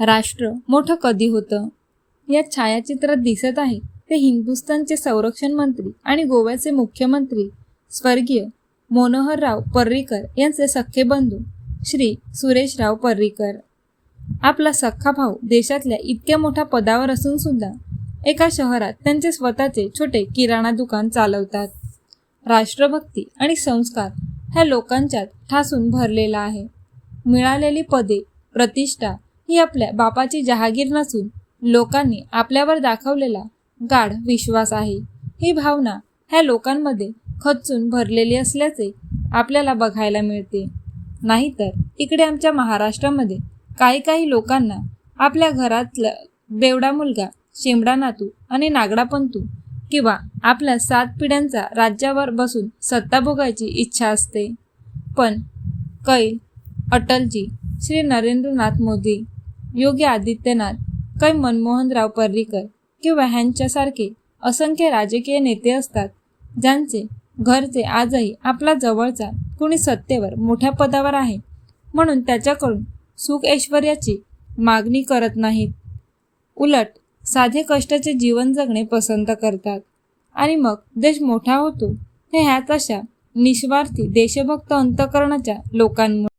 राष्ट्र मोठं कधी होतं? या छायाचित्रात दिसत आहे ते हिंदुस्थानचे संरक्षण मंत्री आणि गोव्याचे मुख्यमंत्री स्वर्गीय मनोहरराव पर्रिकर यांचे सख्खे बंधू श्री सुरेशराव पर्रिकर. आपला सख्खा भाऊ देशातल्या इतक्या मोठ्या पदावर असून सुद्धा एका शहरात त्यांचे स्वतःचे छोटे किराणा दुकान चालवतात. राष्ट्रभक्ती आणि संस्कार ह्या लोकांच्यात ठासून भरलेला आहे. मिळालेली पदे प्रतिष्ठा ही आपल्या बापाची जहागीर नसून लोकांनी आपल्यावर दाखवलेला गाढ विश्वास आहे. ही भावना ह्या लोकांमध्ये खचून भरलेली असल्याचे आपल्याला बघायला मिळते. नाहीतर इकडे आमच्या महाराष्ट्रामध्ये काही काही लोकांना आपल्या घरातला बेवडा मुलगा शेंबडा नातू आणि नागडा पंतू किंवा आपल्या सात पिढ्यांचा राज्यावर बसून सत्ता भोगायची इच्छा असते. पण कैल अटलजी श्री नरेंद्रनाथ मोदी योगी आदित्यनाथ कै मनमोहनराव पर्रिकर किंवा ह्यांच्यासारखे असंख्य राजकीय नेते असतात ज्यांचे घरचे आजही आपला जवळचा कुणी सत्तेवर मोठ्या पदावर आहे म्हणून त्याच्याकडून सुख ऐश्वर्याची मागणी करत नाहीत. उलट साधे कष्टाचे जीवन जगणे पसंत करतात. आणि मग देश मोठा होतो हे ह्याच अशा निस्वार्थी देशभक्त अंतकरणाच्या लोकांमुळे.